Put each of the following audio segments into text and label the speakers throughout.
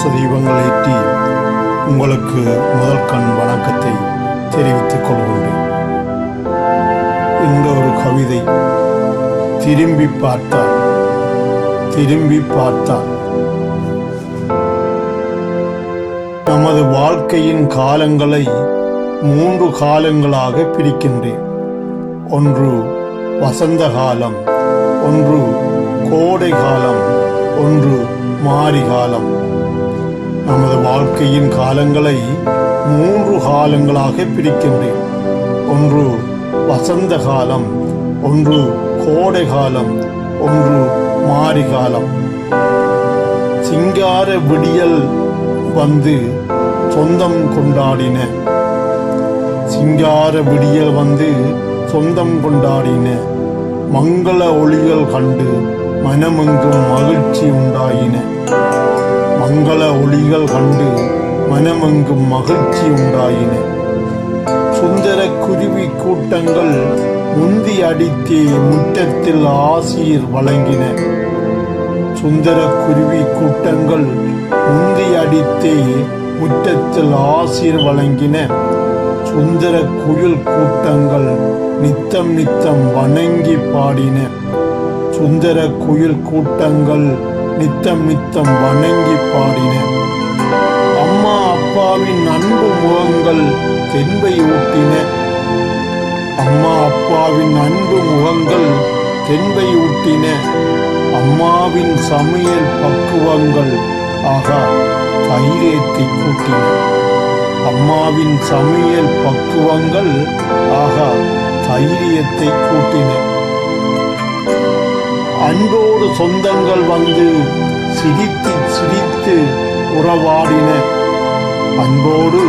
Speaker 1: சந்தோஷ தீபங்கள் ஏற்றி உங்களுக்கு முதல் கண் வணக்கத்தை தெரிவித்துக் கொள்கின்றேன். இந்த ஒரு கவிதை திரும்பி பார்த்தால் திரும்பி பார்த்தால் நமது வாழ்க்கையின் காலங்களை மூன்று காலங்களாக பிரிக்கின்றேன். ஒன்று வசந்த காலம் ஒன்று கோடை காலம் ஒன்று மாரி காலம். நமது வாழ்க்கையின் காலங்களை மூன்று காலங்களாக பிரிக்கின்றேன். ஒன்று வசந்த காலம் ஒன்று கோடை காலம் ஒன்று மாரி காலம். சிங்கார விடியல் வந்து சொந்தம் கொண்டாடின. சிங்கார விடியல் வந்து சொந்தம் கொண்டாடின. மங்கள ஒளிகள் கண்டு மனமெங்கும் மகிழ்ச்சி உண்டாயின. மங்கள ஒளிகள் கண்டு மனமெங்கும் மகிழ்ச்சி உண்டாயின. சுந்தர குருவி கூட்டங்கள் முந்தி அடித்தே முற்றத்தில் ஆசீர் வழங்கின. சுந்தர குருவி கூட்டங்கள் முந்தி அடித்தே முற்றத்தில் ஆசீர் வழங்கின. சுந்தர குயில் கூட்டங்கள் நித்தம் நித்தம் வணங்கி பாடின. சுந்தர குயில் கூட்டங்கள் நித்தம் நித்தம் வணங்கி பாடின. அம்மா அப்பாவின் அன்பு முகங்கள் தென்பை ஊட்டின. அம்மா அப்பாவின் அன்பு முகங்கள் தென்பை ஊட்டின. அம்மாவின் சமையல் பக்குவங்கள் ஆகா தைரியத்தை கூட்டின அம்மாவின் சமையல் பக்குவங்கள் ஆகா தைரியத்தை கூட்டின அன்போடு சொந்தங்கள் வந்து சிரித்து சிரித்து உறவாடின. அன்போடு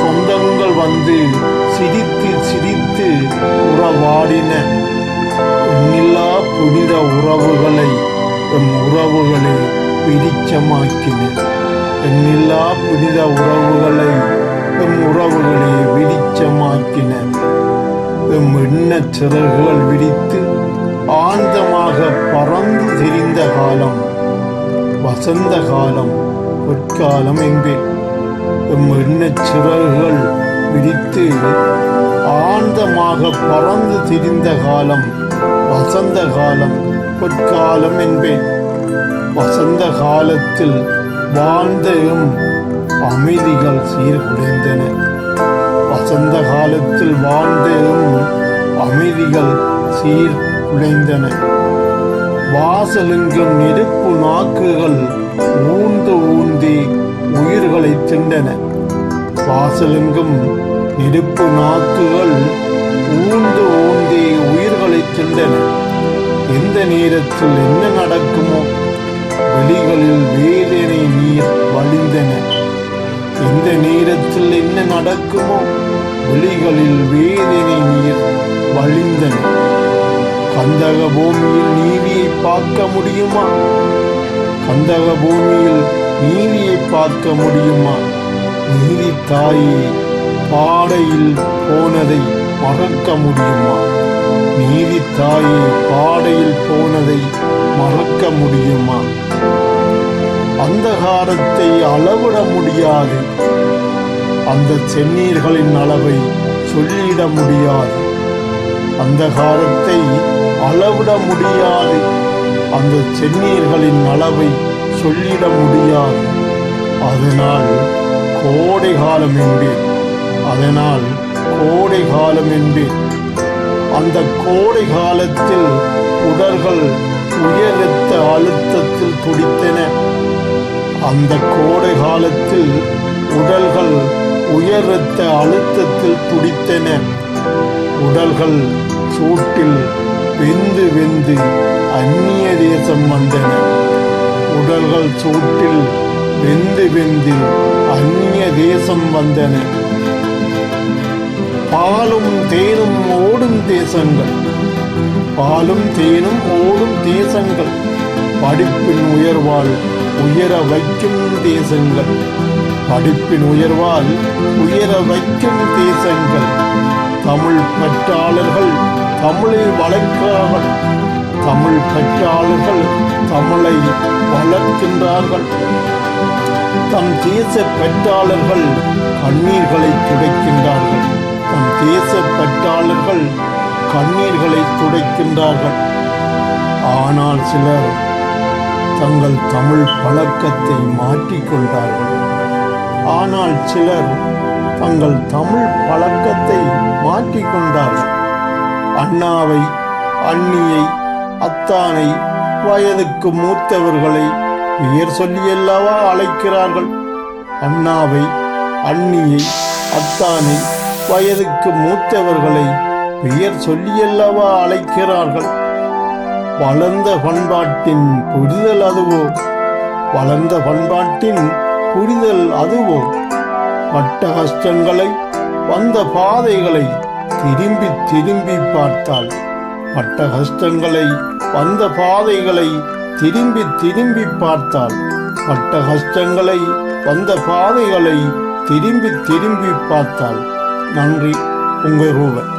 Speaker 1: சொந்தங்கள் வந்து சிரித்து சிரித்து உறவாடின. எண்ணில்லா புனித உறவுகளை எம் உறவுகளை விரிச்சமாக்கின எண்ணில்லா புனித உறவுகளை எம் உறவுகளை விரிச்சமாக்கின எம் எண்ண சிறகுகள் விரித்து ஆழ்ந்தமாக பறந்து திரிந்த காலம் வசந்த காலம் பொற்காலம் என்பேன். எம் எண்ணச் சிறகுகள் விரித்து ஆழ்ந்தமாக பறந்து திரிந்த காலம் வசந்த காலம் பொற்காலம் என்பேன். வசந்த காலத்தில் வாழ்ந்த எம் அமைதிகள் சீர்குலைந்தன. வசந்த காலத்தில் வாழ்ந்த எம் அமைதிகள் உடைந்தன. வாசலெங்கும் நெருப்பு நாக்குகள் ஊந்து ஊந்தி உயிர்களை திண்டன வாசலெங்கும் நெருப்பு நாக்குகள் ஊந்து ஊந்தி உயிர்களை திண்டன எந்த நேரத்தில் என்ன நடக்குமோ வெளிகளில் வேதனை நீர் வழிந்தன. எந்த நேரத்தில் என்ன நடக்குமோ வெளிகளில் வேதனை நீர் கந்தக பூமியில் நீதியை பார்க்க முடியுமா? கந்தக பூமியில் நீதியை பார்க்க முடியுமா? நீதி தாயே பாடையில் போனதை மறக்க முடியுமா? நீதி தாயே பாடையில் போனதை மறக்க முடியுமா? அந்தகாரத்தை அளவிட முடியாது. அந்த செந்நீர்களின் அளவை சொல்லிட முடியாது. அந்தகாரத்தை அளவிட முடியாது. அந்த செந்நீர்களின் அளவை சொல்லிட முடியாது. அதனால் கோடை காலம் என்பேன். அதனால் கோடை காலம் என்பேன். அந்த கோடை காலத்தில் உடல்கள் உயரத்த அழுத்தத்தில் துடித்தன. அந்த கோடை காலத்தில் உடல்கள் உயரத்த அழுத்தத்தில் துடித்தன. உடல்கள் சூட்டில் வெந்து வெந்து அந்நிய தேசம் வந்தன. உடல்கள் சூட்டில் வெந்து வெந்து அந்நிய தேசம் வந்தன. பாலும் தேனும் ஓடும் தேசங்கள். பாலும் தேனும் ஓடும் தேசங்கள். படிப்பின் உயர்வால் உயர வைக்கும் தேசங்கள். படிப்பின் உயர்வால் உயர வைக்கும் தேசங்கள். தமிழ் பற்றாளர்கள் தமிழை வளர்க்கிறார்கள் தமிழ் கற்றாளர்கள் தமிழை வளர்க்கின்றார்கள். தம் தேச பற்றாளர்கள் கண்ணீர்களை துடைக்கின்றார்கள். தம் தேச பற்றாளர்கள் கண்ணீர்களை துடைக்கின்றார்கள். ஆனால் சிலர் தங்கள் தமிழ் பழக்கத்தை மாற்றிக்கொண்டார்கள் ஆனால் சிலர் தங்கள் தமிழ் பழக்கத்தை மாற்றிக்கொண்டார்கள் அண்ணாவை அண்ணியை அத்தானை வயதுக்கு மூத்தவர்களை பெயர் சொல்லியல்லவா அழைக்கிறார்கள். அண்ணாவை அண்ணியை அத்தானை வயதுக்கு மூத்தவர்களை பெயர் சொல்லியல்லவா அழைக்கிறார்கள். வளர்ந்த பண்பாட்டின் புரிதல் அதுவோ? வளர்ந்த பண்பாட்டின் புரிதல் அதுவோ? பட்ட கஷ்டங்களை வந்த பாதைகளை திரும்பி திரும்பி பார்த்தால் பட்ட கஷ்டங்களை வந்த பாதைகளை திரும்பி திரும்பி பார்த்தால் பட்ட கஷ்டங்களை வந்த பாதைகளை திரும்பி திரும்பி பார்த்தால் நன்றி உங்கள் ரூபன்